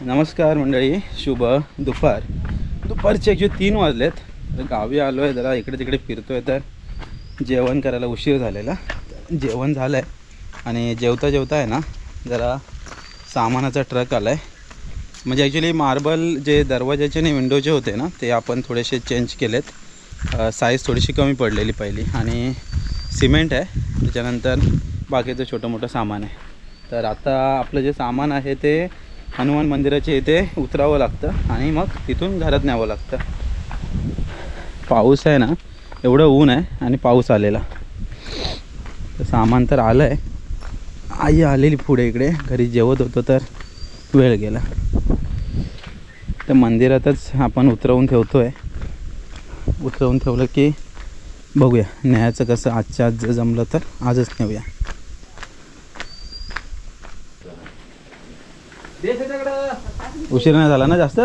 नमस्कार मंडळी शुभ दुपार. दुपारचे ॲक्च्युली तीन वाजलेत. तर गावी आलो आहे जरा इकडे तिकडे फिरतो आहे तर जेवण करायला उशीर झालेला. जेवण झालं आहे आणि जेवता जेवता आहे ना जरा सामानाचा ट्रक आला आहे म्हणजे ॲक्च्युली मार्बल जे दरवाजाचे आणि विंडोचे होते ना ते आपण थोडेसे चेंज केलेत. साईज थोडीशी कमी पडलेली पहिली आणि सिमेंट आहे. त्याच्यानंतर बाकीचं छोटं मोठं सामान आहे. तर आता आपलं जे सामान आहे ते हनुमान मंदिराच्या इथे उतरावं लागतं आणि मग तिथून घरात न्यावं लागतं. पाऊस आहे ना एवढं ऊन आहे आणि पाऊस आलेला. सामान तर आलं आहे आई आलेली पुढे इकडे घरी जेवत होतो तर वेळ गेला. तर मंदिरातच आपण उतरवून ठेवतो आहे उतरवून ठेवलं की बघूया न्यायचं कसं आजच्या आज जर जमलं तर आजच नेऊया. उशीर नाही झाला ना जास्त?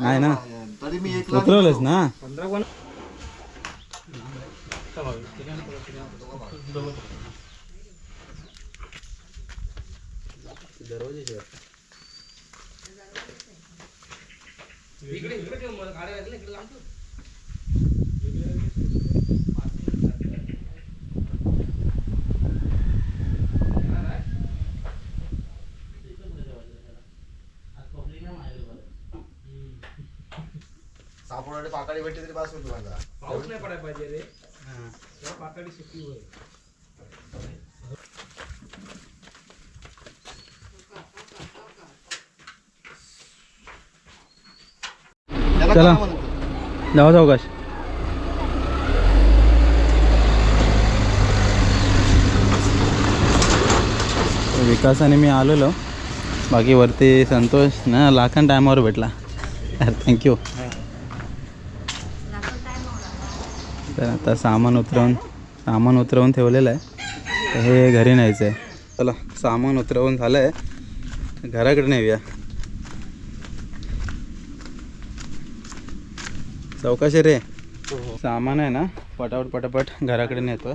नाही ना. तरी मी एक उतरवलंच सापडे पाकाळी भेटली तरी पास होतो माझा. पाऊस नाही पडायला पाहिजे रे. तेव्हा पाकळी सुकी होईल चला. जाऊ सावकाश विकास आणि मी आलेलो. बाकी वरती संतोष ना लाखन टायमावर भेटला. थँक्यू तर आता सामान उतरवून सामान उतरवून ठेवलेलं आहे. तर हे घरी न्यायचं आहे. चला सामान उतरवून झालं आहे. घराकडे नेऊया. चौकाशी रे. सामान आहे ना पटापट पटापट घराकडे नेतो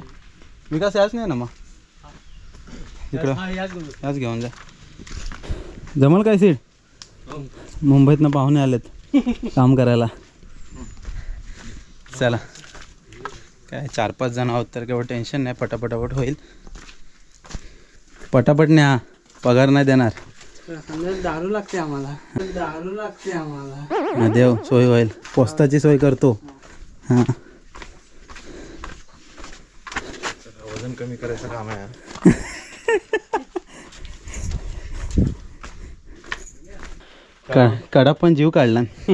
विकास याच नाही ना मग? इकडं. याच घेऊन जा. जमल काय सीट? मुंबईतनं पाहुणे आलेत. काम करायला. चला. काय चार पाच जण आहोत तर केवढं टेन्शन नाही पटापटापट होईल. पटापट न्या पगार नाही देणार. दारू लागते आम्हाला. दारू लागते आम्हाला. देव सोय होईल. पोस्ताची सोय करतो. हां. वजन कमी करायचं काम आहे का कडा पण जीव काढला.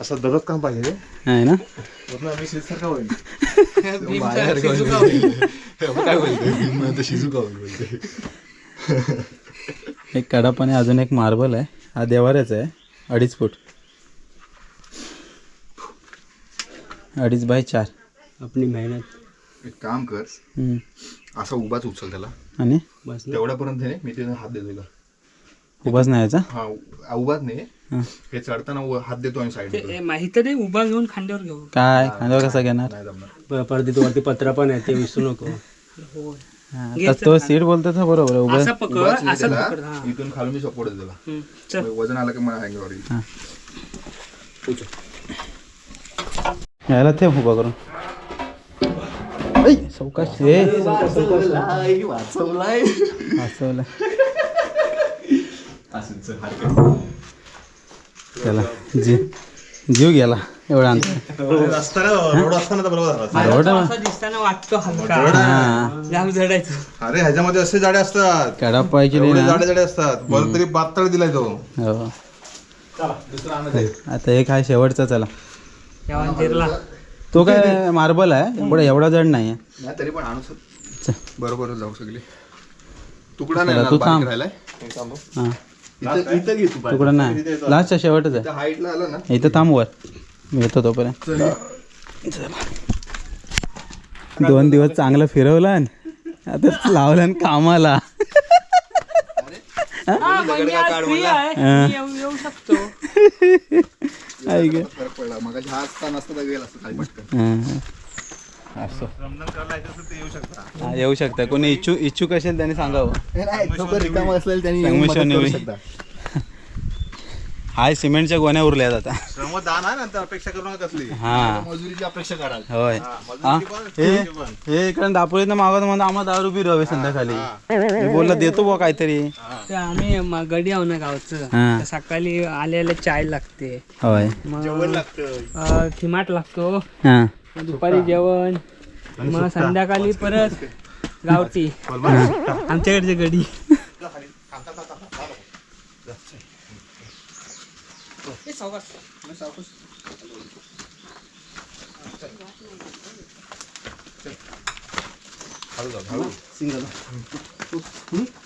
असं दररोज काम पाहिजे आहे ना? वरनं आम्ही शिजसारखा होईल बाहेरसारखा होईल. काय बोलते शिजू का होईल बोलते एक कडा पण आहे अजून एक मार्बल आहे. हा देवाऱ्याच आहे. अडीच फूट. अडीच बाय चार. आपली मेहनत. एक काम कर. हम्म. असा उभाच उचल त्याला. आणि? बस तेवढ्यापर्यंत मी तिथे हात देतो उभाच नाही यायचा हा उ- उभाच नाही. हा. हे चढताना उ- हात देतो आम्ही साईड माहिती नाही उभा घेऊन खांद्यावर घेऊ. काय? खांद्यावर कसा घेणार? नाही जमणार. परत वरती पत्रा पण आहे ते विसरू नको. हा, तर तो सीट बोलतो तर बरोबर आहे उभं. असं पकड उभाच नाही असं त्याला. पकड हा. इथून खालून मी सपोर्ट देतो त्याला हम्म, चल. वजन आलं की मला येईल हा. उचल. यायला ते उभा करून. ऐ, सावकाश ए! वाचवलं चला जी जीव गेला एवढा अंतर. रोड असं दिसताना वाटतो हलका. हा. जाम झडायचं अरे ह्याच्यामध्ये असे जाडे असतात. कडा पाहिजे एवढे ना. जाडे जाडे असतात. बरं तरी पातळ दिलाय तो. हो. दुसरा आणत आहे. आता एक आहे शेवटचा चला. तो काय मार्बल आहे? एवढा एवढा जड नाही आहे नाही तरी पण आणू. बरोबर जाऊ सगळे तुकडा नाही तू बारीक थांब. राहिलाय. हे. हां. इथं इथं घे तू तुकडा नाही. लास्टचा शेवटच इथं हाईटला आलं ना. आहे इथं थांब वर. मी येतो तोपर्यंत. दोन दिवस चांगलं फिरवलं आता लावलं आणि कामाला. हा, मग मी आज free आहे. मी येऊ येऊ शकतो. ऐक. फरक पडला. मग हा असता नसता तर गेला असता खाली पटकन. हां. असं. येऊ शकता. हा, येऊ शकता. कोणी इच्छुक इच्छुक असेल त्यांनी सांगावं. रिकाम असेल त्यांनी. हाय सिमेंटच्या गोण्या उरल्यात आता. श्रमदान आहे नंतर अपेक्षा करू नका कसली. हा. मजुरीची अपेक्षा कराल. होय. हा, हा? हे. हे इकडे दापोलीत मागवत म्हणतो आम्हाला दारू पिरू हवे संध्याकाळी. मी बोलला देतो बा काहीतरी. ते आम्ही गडी आहो ना गावचं. हा. सकाळी आल्याला चाय लागते. होय. जेवण मग लागतं खिमाट लागतो. हा. दुपारी जेवण मग संध्याकाळी परत गावठी आमच्याकडचे गडी.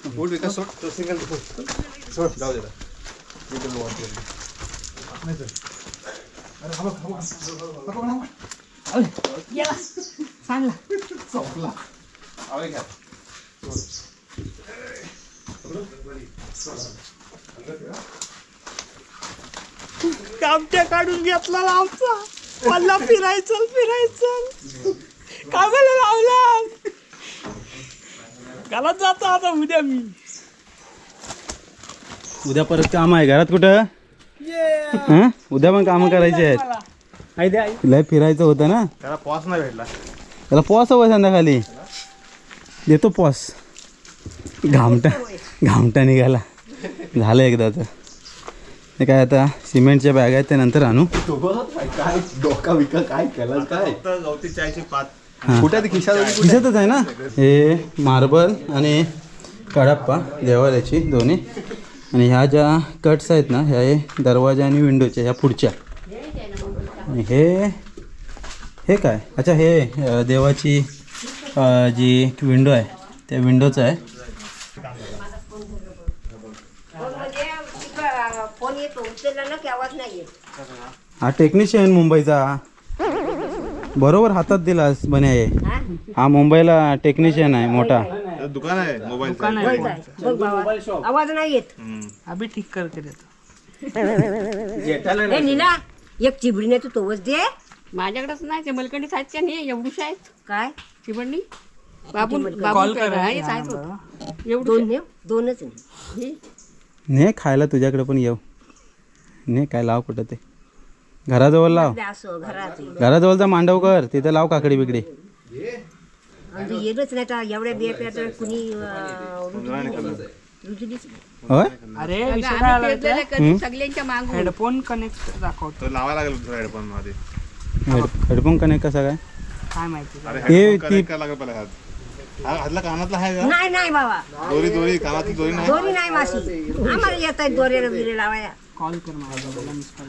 बोट विकास सोड तो सिंगल सोड जाऊ दे Single watt मध्ये. नाही sir. अरे बघ, बघ, बघ, बघ. संपला. आवळे घ्या. आमच्या काढून घेतला आमचा मला फिरायचं फिरायचं कामाला लावला घरात जातो आता उद्या मी उद्या परत काम आहे घरात कुठं हं? उद्या पण कामं करायची आहेत लय फिरायचं होतं ना? त्याला पॉस नाही भेटला. त्याला पॉस हवं संध्याकाळी. देतो पॉस घामटा घामटा निघाला. झालं एकदाचं ते काय आता सिमेंटच्या बॅग आहेत ते नंतर आणू. काय- काय डोका विका काय केला काय गवती चायचे पाच कुठे खिशात? दिसतच आहे ना? हे मार्बल आणि कडप्पा देवाल्याची दोन्ही. आणि ह्या ज्या कट्स आहेत ना ह्या हे दरवाजा आणि विंडोच्या ह्या पुढच्या. हे हे काय? अच्छा हे देवाची जी विंडो आहे त्या विंडोचं आहे. हा टेक्निशियन मुंबईचा. बरोबर हातात दिलास बने आहे हा? मुंबईला टेक्निशियन आहे मोठा. दुकान आहे मोबाईल आवाज नाही येत. अभि ठीक करते एक चिबडी नाही तू तोच दे. माझ्याकडेच नाही ते मलकंडी साहित्य नाही एवढूश आहेत काय? चिबंडी? बाबून कॉल एवढं दोन दोनच नाही ने खायला तुझ्याकडे पण येऊ ने काय लाव कुठं ते. घराजवळ लाव. असं घरात घराजवळचा मांडव कर तिथे लाव काकडी बिकडी. म्हणजे येतच नाही तर एवढ्या बिया कुणी अं, नाही. होय? अरे विषय काय आम्ही आला पेरलेले कधी सगळ्यांच्या मागून. हेडफोन कनेक्ट दाखवतो. तो लावायला लागेल दुसरा हेडफोनमध्ये. हेड हेडफोन कनेक्ट कसा काय? काय माहिती अरे हेडफोन ती- कनेक्ट करायला लागेल पहिला हात. हा- हातला कानातला आहे का? नाही नाही बाबा. दोरी दोरी कानातली दोरी नाही? दोरी नाही मासी आम्हाला येत आहेत दोऱ्याला बिरे लावाया कॉल कर मिस कॉल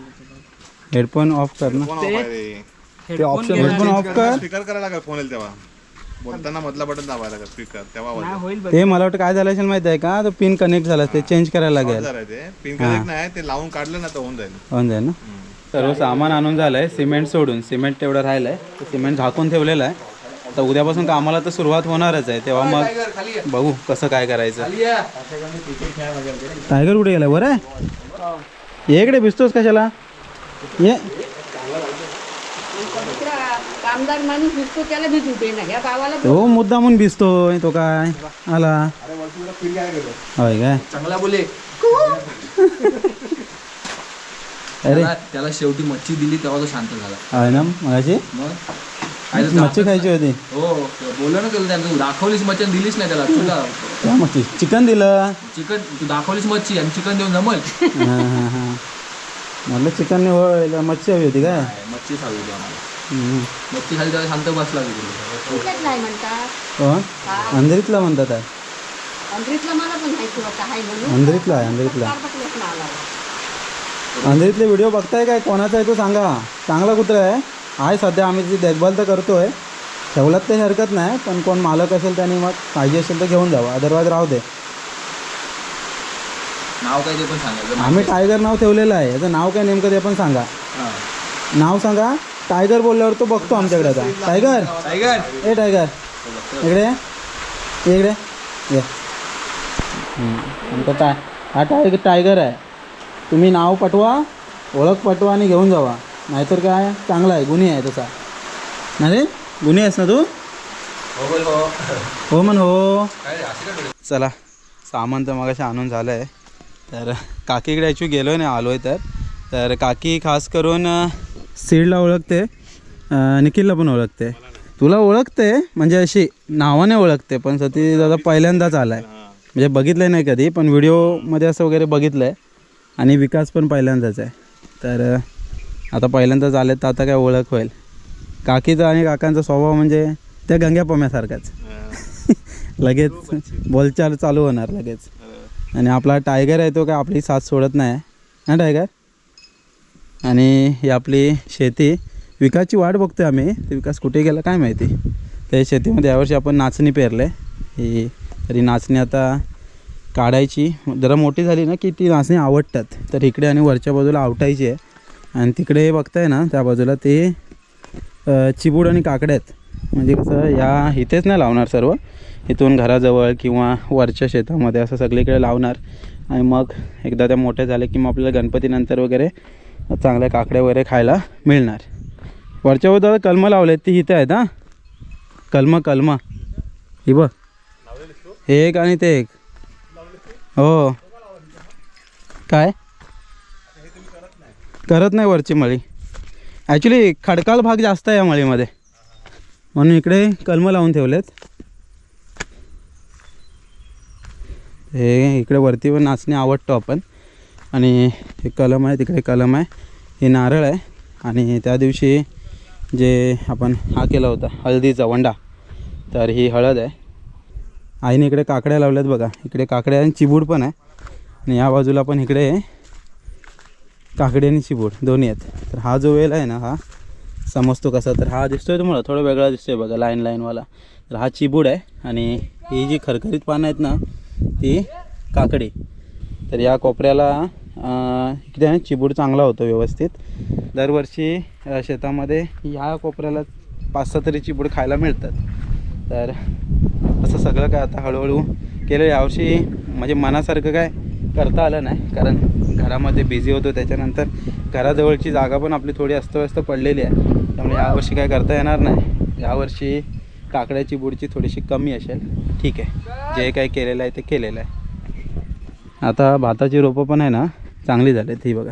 हेडफोन ऑफ कर ना. फोन ऑफ आहे. हेडफोन हेडफोन ऑफ कर. स्पीकर करायला लागेल फोन येईल तेव्हा. बोलताना मधला बटन दाबायला लागेल स्पीकर तेव्हा आवाज होईल ते मला वाटतं काय झालं असेल माहिती आहे का? तो पिन कनेक्ट झाला ते चेंज करायला लागेल. जरा ते. पिन कनेक्ट नाही ते लावून काढलं ना तर होऊन जाईल. होऊन जाईल ना? सर्व सामान आणून झालंय सिमेंट सोडून. सिमेंट तेवढं राहिलंय. ते सिमेंट झाकून ठेवलेलं आहे. आता उद्यापासून कामाला तर सुरुवात होणारच आहे. तेव्हा मग बघू कसं काय करायचं. टायगर कुठे गेला बरं आहे ये इकडे भिजतोस कशाला? ये. कामदार माणूस दिसतो त्याला भीत उठे ना. या गावाला हो मुद्दा म्हणून भिजतोय तो काय? आला. होय काय? चांगला बोले. अरे. त्याला त्याला शेवटी मच्छी दिली तेव्हा तो शांत झाला. आहे ना मगाशी? मग? काय तर मच्छी खायची होती. हो बोललो ना तुला त्याला तू दाखवलीस मच्छी आणि दिलीच नाही त्याला. तुला काय मच्छी? चिकन दिलं. चिकन तू दाखवलीस मच्छी आणि चिकन देऊन जमल. हां हां हां. म्हटलं चिकन नाही होय मच्छी हवी होती काय? मच्छी खावी होती आम्हाला. मच्छी खाली त्याला शांत बसला तिकडे. कुठल्याच नाही म्हणतात. कोण? अंधेरीतला म्हणतात आहे. अंधरीतलं मला पण माहिती होतं हाय म्हणून. अंधेरीतला आहे अंधेरीतला. व्हिडिओ बघताय काय? कोणाचा आहे तो सांगा. चांगला कुत्रा आहे. आहे सध्या आम्ही त्याची देखभाल तर करतोय. ठेवलात ते हरकत नाही पण कोण मालक असेल त्याने मग पाहिजे असेल तर घेऊन जावं. अदरवाईज राहू दे. नाव काय ते पण सांगायचं आम्ही टायगर नाव ठेवलेलं आहे. याचं नाव काय नेमकं ते पण सांगा. नाव सांगा. टायगर बोलल्यावर तो बघतो आमच्याकडे आता. टायगर? टायगर. ए टायगर. इकडे ये. इकडे. ये. हम्म. आमचा टाय हा टायगर टायगर आहे. तुम्ही नाव पटवा ओळख पटवा आणि घेऊन जावा. नाहीतर काय? चांगला आहे. गुन्हे आहे तसा. नाही रे गुन्हे आहेस ना तू? हो म्हण हो. चला सामान तर मगाशी आणून झालं आहे तर काकीकडे ॲक्च्युली गेलो नाही आलो आहे तर. तर काकी खास करून अ, सीडला ओळखते निखिलला पण ओळखते. तुला ओळखते म्हणजे अशी नावाने ओळखते पण सती दादा पहिल्यांदाच आला आहे म्हणजे बघितलं नाही कधी पण व्हिडिओमध्ये असं वगैरे बघितलं आहे आणि विकास पण पहिल्यांदाच आहे. तर आता पहिल्यांदाच आले तर आता काय ओळख होईल. काकीचा आणि काकांचा स्वभाव म्हणजे त्या गंग्या पम्यासारखाच. लगेच बोलचाल चालू होणार लगेच. आणि आपला टायगर आहे तो काय आपली साथ सोडत नाही ना टायगर आणि ही आपली शेती विकासची वाट बघतो आहे आम्ही. ते विकास कुठे गेला काय माहिती. त्या शेतीमध्ये यावर्षी आपण नाचणी पेरले. ही तरी नाचणी आता काढायची. जरा मोठी झाली ना की ती नाचणी आवडतात. तर इकडे आणि वरच्या बाजूला आवटायची आहे. आणि तिकडे बघताय ना त्या बाजूला ते चिबूड आणि काकड्या आहेत. म्हणजे कसं या इथेच नाही लावणार सर्व. इथून घराजवळ किंवा वरच्या शेतामध्ये असं सगळीकडे लावणार. आणि मग एकदा त्या मोठ्या झाल्या की मग आपल्याला गणपतीनंतर वगैरे चांगल्या काकड्या वगैरे खायला मिळणार. वरच्या बाजूला कलमं लावले ती इथे आहेत हां. कलमं कलमं. ही बघ. एक आणि ते एक. हो. काय? करत नाही वरची मळी. ॲक्च्युली खडकाळ भाग जास्त आहे या मळीमध्ये. म्हणून इकडे कलमं लावून ठेवलेत. हे इकडे वरती पण नाचणी आवडतो आपण. आणि हे कलम आहे तिकडे कलम आहे. हे नारळ आहे आणि त्या दिवशी जे आपण हा केला होता हळदीचा वंडा तर ही हळद आहे. आईने इकडे काकड्या लावल्यात बघा. इकडे काकड्या आणि चिबूड पण आहे. आणि या बाजूला पण इकडे काकडी आणि चिबूड दोन्ही आहेत. तर हा जो वेल आहे ना हा समजतो कसा? तर हा दिसतोय तुम्हाला थोडा वेगळा दिसतोय बघा लाईन लाईनवाला तर हा चिबूड आहे आणि ही जी खरखरीत पानं आहेत ना ती काकडी. तर या कोपऱ्याला इकडे आहे? चिबूड चांगला होतो व्यवस्थित. दरवर्षी शेतामध्ये ह्या कोपऱ्याला पाच सहा तरी चिबूड खायला मिळतात. तर असं सगळं काय आता हळूहळू केलं. यावर्षी म्हणजे मनासारखं काय करता आलं नाही. कारण घरामध्ये बिझी होतो. त्याच्यानंतर घराजवळची जागा पण आपली थोडी अस्तव्यस्त पडलेली आहे. त्यामुळे यावर्षी काय करता येणार नाही. यावर्षी काकड्याची बुडची थोडीशी कमी असेल. ठीक आहे. जे काही केलेलं आहे ते केलेलं आहे. आता भाताची रोपं पण आहे ना चांगली झाली ही बघा.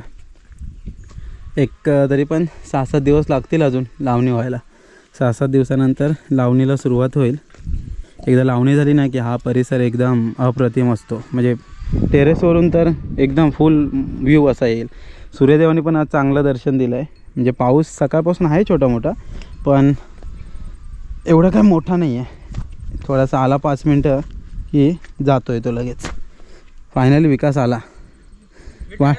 एक तरी पण सहा सात दिवस लागतील अजून लावणी व्हायला. सहा सात दिवसानंतर लावणीला सुरुवात होईल. एकदा लावणी झाली ना की हा परिसर एकदम अप्रतिम असतो. म्हणजे टेरेसवरून तर एकदम फुल व्ह्यू असा येईल. सूर्यदेवाने पण आज चांगलं दर्शन दिलं आहे म्हणजे पाऊस सकाळपासून आहे छोटा मोठा पण एवढा काय मोठा नाही आहे थोडासा आला पाच मिनटं की जातो आहे तो लगेच. फायनली विकास आला. वा.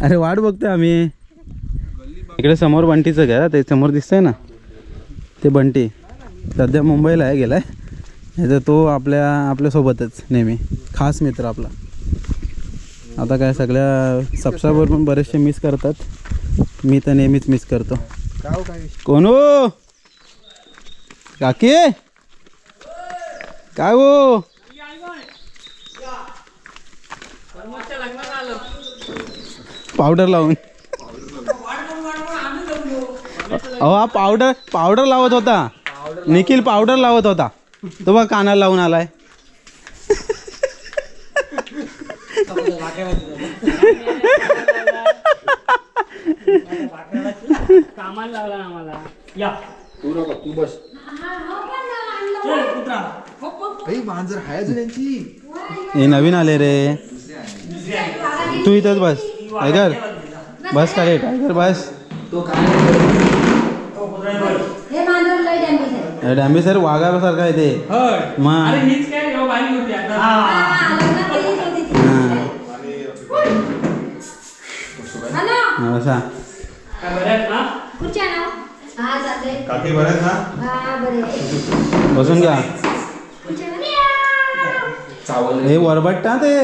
अरे वाट बघतोय आम्ही. इकडे समोर बंटीचं आहे, ते समोर दिसतंय ना? ते बंटी. सध्या मुंबईला आहे गेलाय. नाही तर तो आपल्या आपल्यासोबतच नेहमी. खास मित्र आपला. आता काय सगळ्या सबस्क्रायबर पण बरेचसे मिस करतात. मी तर नेहमीच मिस करतो. कोण? हो काकी? काय हो? पावडर लावून. अहो हा पावडर पावडर लावत होता. निखिल पावडर लावत होता. तो बघ कानाला लावून आलाय. कामाला आम्हाला. या. मांजर हाय हे नवीन आले रे. तू इथंच बस. टायगर बस का रे टायगर बस. डॅम्बी सर वाघासारखा आहे ते. मग अरे हीच काय ह्यो बाई होती आता. हां असा ना? बसून घ्या हे वरबट्टा ते.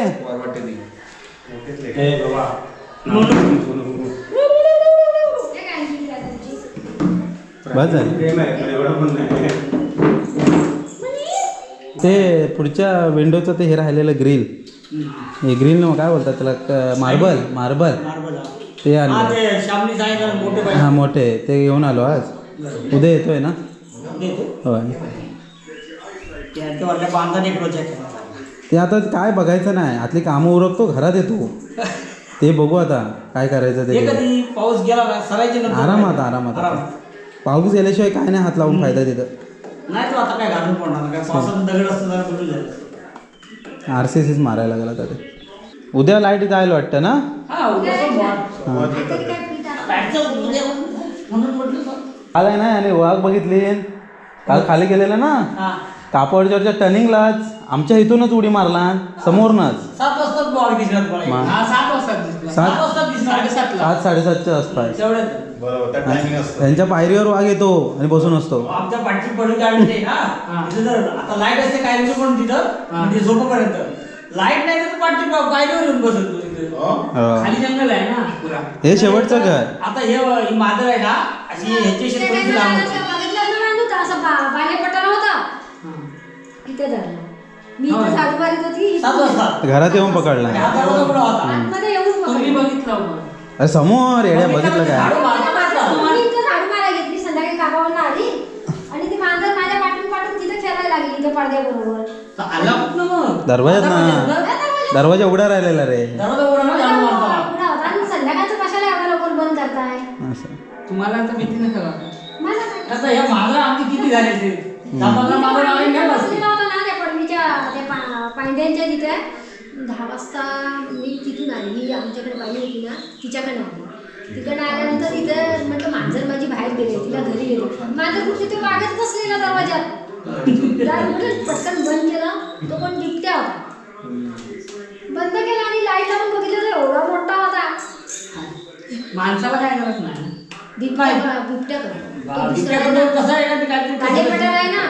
ते पुढच्या विंडोचं ते हे राहिलेलं ग्रिल हे ग्रिल मग काय बोलतात त्याला? मार्बल मार्बल ते आणलं. हां मोठे ते घेऊन आलो आज. उद्या येतोय ना? होय. ते आता काय बघायचं नाही. आतली कामं उरकतो घरात येतो. ते बघू आता काय करायचं ते. कधी पाऊस गेला ना सरायचे नंतर आरामात आरामात. आराम. पाऊस गेल्याशिवाय काय नाही हात लावून फायदा तिथं. नाही तो आता काय घालून पडणार नाही. काय पावसात दगड असतं जरा कुठून जायचं आर सी सीच मारायला लागला तर उद्या लाइट जायला वाटतं ना? हा उद्या सोमवार. काहीतरी काय पीठ आहे. लाईटचं उद्या म्हणून म्हटलं तर. काल आहे ना आणि वाघ बघितली. काल खाली गेलेला ना? हा. कापडच्या टर्निंगलाच आमच्या इथूनच उडी मारला समोरनच. सात वाजताच बॉल दिसणार मला. मा- हा सात वाजता दिसला सात- सात वाजता साडेसातला. सात साडेसातच्या आसपास. तेवढ्यात. बरोबर त्या टायमिंग असतं. त्यांच्या पायरीवर वाघ येतो आणि बसून असतो. आमच्या पाठची पडून काढते ना तिथं जर आता लाइट असते काय पण तिथं? म्हणजे झोपेपर्यंत. लाइट नाही तर पाठची पायरीवर येऊन बसतो तिथे हो? हो. खाली जंगल आहे ना पुरा. हे शेवटचं घर. आता हे ही मादर आहे ना अशी थोडीशी काय लांब होती. बघितलं ना असं बा- बालेपट्टा नव्हता हं. तिथे धरलं. मी मारीत होती घरात येऊन पकडला. आणि हा दरवाजा उघडा होता. आतमध्ये येऊन तुम्ही पकडलं. बघितलं होतं. अरे समोर येड्या बघितलं काय? झाडू मारलं माझ्या का? मी इथं झाडू मारायला घेतली संध्याकाळी कामावरून आली. आणि ती मांजर माझ्या पाठून पाठून तिथे खेळायला लागली इथे पडद्याबरोबर. तर आला कुठनं मग? दरवाजात ना. दरवाजात ना? दरवाजा दरवाजा उघडा राहिलेला रे. दरवाजा उघडा ना झाडू मारताना उघडा. होता. आणि संध्याकाळचं कशाला लवकर बंद करताय? असं. तुम्हाला आता भीती नाही का मला काय? आता ह्या मागं आमची किती झाले ते दहा पंधरा मागं लावले नाही बसले बसलेला होता ना त्या पडवीच्या त्या पा- पांड्यांच्या तिथे दहा वाजता मी तिथून आली. ही आमच्याकडे बाई होती ना तिच्याकडे आली. तिकडे आल्यानंतर तिथे म्हटलं मांजर माझी बाहेर गेले तिला घरी गेले. मांजर कुठे ते वागत बसलेला दरवाजात पटकन बंद केलं. तो पण बिबट्या होता. बंद केला आणि लाइट लावून बघितलं तर एवढा मोठा होता. माणसाला काय करत नाही. बिबट्या करतो. कसं आहे ना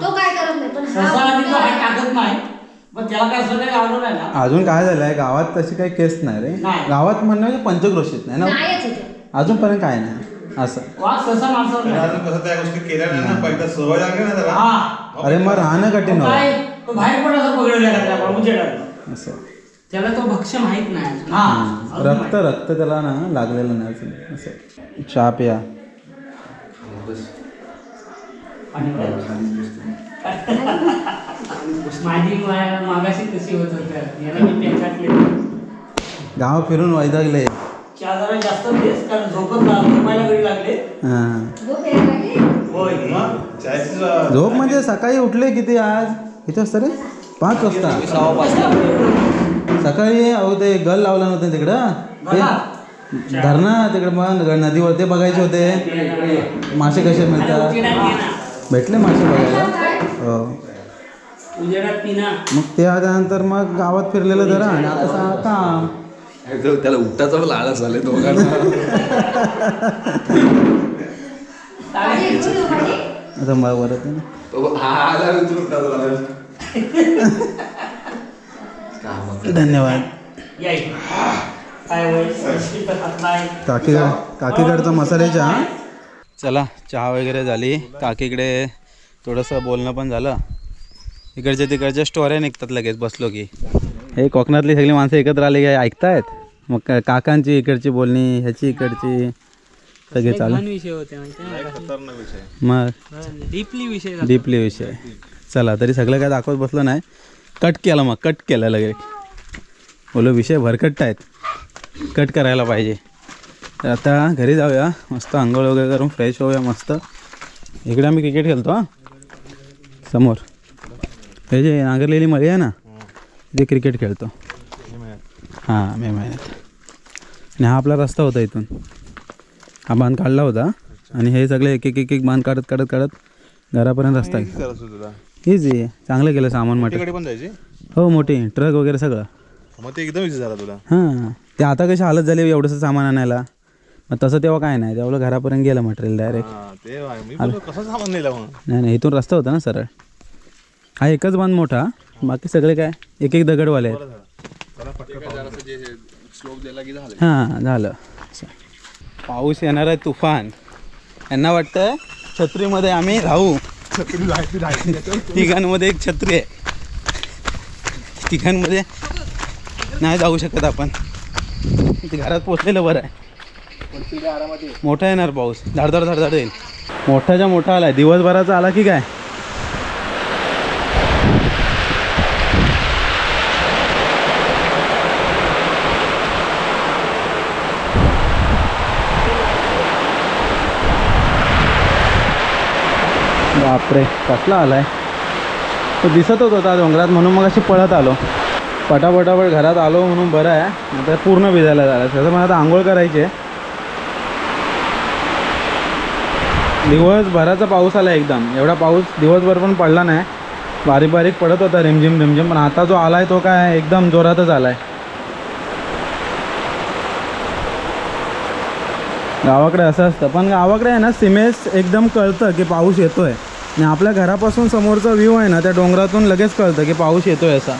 तो काय करत नाही पण हा टाकत नाही अजून काय झालंय गावात तशी काही केस नाही रे. गावात म्हणणं म्हणजे पंचक्रोशीत नाही ना? अजूनपर्यंत काय नाही. असं. हा. अरे मग राहणं कठीण हो असं त्याला उजेडात असं. त्याला तो भक्ष्य माहीत नाही हा. रक्त रक्त त्याला ना लागलेलं नाही अजून. असं. चहा पिया. माझी मागाशी तशी होत याला मी गाव फिरून वैदागले चहा जरा जास्त देस कारण झोपत ना झोपायला घडी लागले. हां. झोप यायला लागली? होय. मग चायची ज- झोप म्हणजे सकाळी उठले किती आज? किती वाजता रे? पाच वाजता. सकाळी अहो ते गल लावला नव्हतं तिकडं? ते धरणं तिकडे मग नदीवर ते बघायचे होते. मासे कसे मिळतात? भेटले मासे बघायला? हो. उजेडात पिना मग ते आल्यानंतर मग गावात फिरलेलं जरा आणि आता सा- काम त्याला उठाचा पण आळस झाले दोघांना? आता वरत आहे ना. हा. धन्यवाद. काकीकड काकीकडचा मसाले चहा चला चहा वगैरे झाली. काकीकडे थोडंसं बोलणं पण झालं. इकडच्या तिकडच्या स्टोऱ्या निघतात लगेच बसलो की. हे कोकणातली सगळी माणसं एकत्र आली की ऐकतायत? मग का- काकांची इकडची बोलणी ह्याची इकडची सगळे चालू. विषय होते खतरनाक विषय. मग? डीपली विषय डीपली विषय. चला तरी सगळं काय दाखवत बसलं नाही. कट केलं मग कट केलं लगेच. बोलो विषय भरकट्ट आहेत. कट करायला पाहिजे. तर आता घरी जाऊया मस्त आंघोळ वगैरे करून फ्रेश होऊया मस्त. इकडे आम्ही क्रिकेट खेळतो हां. समोर. हे जे नांगरलेली मळी आहे ना ते क्रिकेट खेळतो. हां मे महिन्यात आणि हा आपला रस्ता होता इथून. हा बांध काढला होता. आणि हे सगळे एक एक एक एक बांध काढत काढत काढत घरापर्यंत रस्ता आहे. इझी चांगलं केलं सामान मटेरियल हो मोठी. ट्रक वगैरे सगळं. मग ते एकदम इझी झाला तुला. हां. ते आता कशी हालत झाली एवढंसं सामान आणायला? मग तसं तेव्हा काय नाही तेवढं घरापर्यंत गेलं मटेरियल डायरेक्ट हा ते आहे. मी बोललो, कसं सामान नेलं मग नाही नाही इथून रस्ता होता ना सरळ. हा एकच बांध मोठा. बाकी सगळे काय? एक एक दगडवाले आहेत स्लोप दिला की झालं. हां. पाऊस येणार आहे तुफान. यांना वाटतं छत्रीमध्ये आम्ही राहू. तिघांमध्ये एक छत्री आहे. तिघांमध्ये नाही जाऊ शकत आपण. ते घरात पोचलेलं बरं आहे. मोठा येणार पाऊस. धाडधाड धाडधाड येईल. मोठाच्या मोठा आलाय. दिवसभराचा आला की काय? बापरे कसला आलाय? तो दिसत दिसतच होता डोंगरात म्हणून मग अशी पळत आलो. पटापटापट घरात आलो म्हणून बरं आहे. नंतर पूर्ण भिजायला झालं तसं मला आता आंघोळ करायची आहे. दिवसभराचा पाऊस आला एकदम. एवढा पाऊस दिवसभर पण पडला नाही. बारीक बारीक पडत होता रिमझिम रिमझिम. पण आता जो आला आहे तो काय एकदम जोरातच आला आहे गावाकडे असं असतं. पण गावाकडे आहे ना सीमेस एकदम कळतं की पाऊस येतोय. आणि आपल्या घरापासून समोरचा व्ह्यू आहे ना त्या डोंगरातून लगेच कळतं की पाऊस येतोय असा.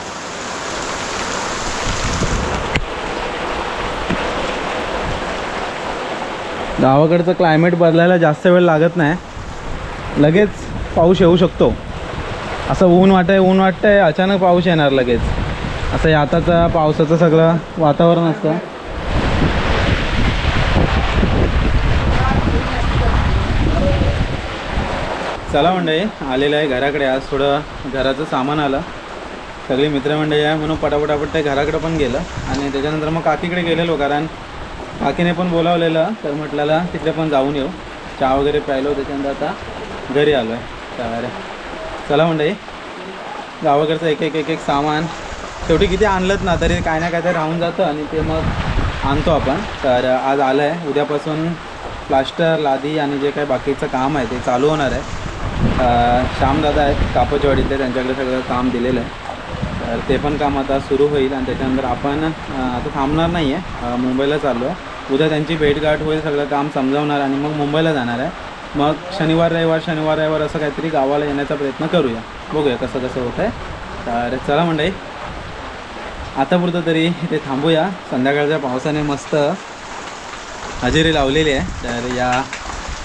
गावाकडचं क्लायमेट बदलायला जास्त वेळ लागत नाही. लगेच पाऊस येऊ शकतो. असं ऊन वाटतंय ऊन वाटतंय अचानक पाऊस येणार लगेच. असं आताचं पावसाचं सगळं वातावरण असतं. चला मंडळी आलेलं आहे घराकडे. आज थोडं घराचं सामान आलं. सगळी मित्रमंडळी आहे म्हणून पटापटापट ते घराकडे पण गेलं. आणि त्याच्यानंतर मग काकीकडे गेलेलो कारण काकीने पण बोलावलेलं तर म्हटल्याला तिकडे पण जाऊन येऊ. चहा वगैरे प्यायलो त्याच्यानंतर आता घरी आलो आहे तर चला म्हणजे गावाकडचं एक एक एक एक सामान. शेवटी किती आणलंच ना तरी काय ना काय तरी राहून जातं आणि ते मग आणतो आपण. तर आज आलं आहे उद्यापासून प्लास्टर लादी आणि जे काही बाकीचं काम आहे ते चालू होणार आहे. श्यामदादा आहेत कापचवाडीतले त्यांच्याकडे सगळं काम दिलेलं आहे. तर ते पण काम आता सुरू होईल आणि त्याच्यानंतर आपण आता थांबणार नाही आहे मुंबईला चाललो आहे. उद्या त्यांची भेटगाठ होईल सगळं काम समजावणार आणि मग मुंबईला जाणार आहे. मग शनिवार रविवार शनिवार रविवार असं काहीतरी गावाला येण्याचा प्रयत्न करूया. बघूया कसं कसं होतं आहे तर चला मंडळी आतापुरतं तरी इथे थांबूया. संध्याकाळच्या पावसाने मस्त हजेरी लावलेली आहे. तर या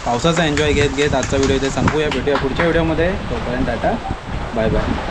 पावसाचा एन्जॉय घेत घेत आजचा व्हिडिओ इथे संपूया. भेटूया पुढच्या व्हिडिओमध्ये. तोपर्यंत टाटा. Bye bye.